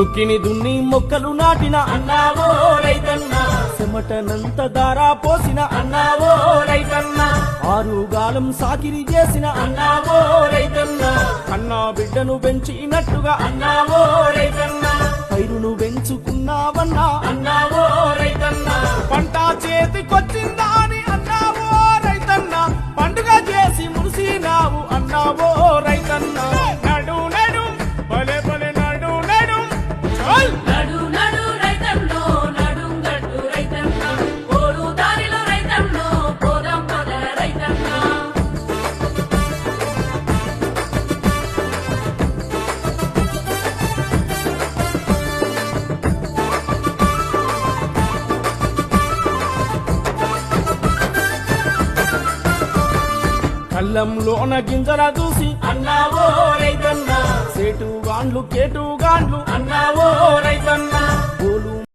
దుక్కిని దున్ని మొక్కలు నాటిన అన్నావో రైతన్నా. చెమటనంత దారా పోసిన అన్నావో రైతన్న. ఆరుగాలం సాకిరి చేసిన అన్నావో రైతన్నా. అన్నా బిడ్డను పెంచినట్టుగా అన్నావో రైతన్నా. పైరును పెంచుకున్నావన్నా కళ్ళంలోన గింజల చూసి అన్నావు గాండ్లు కేటు గాండ్లు అన్నావో?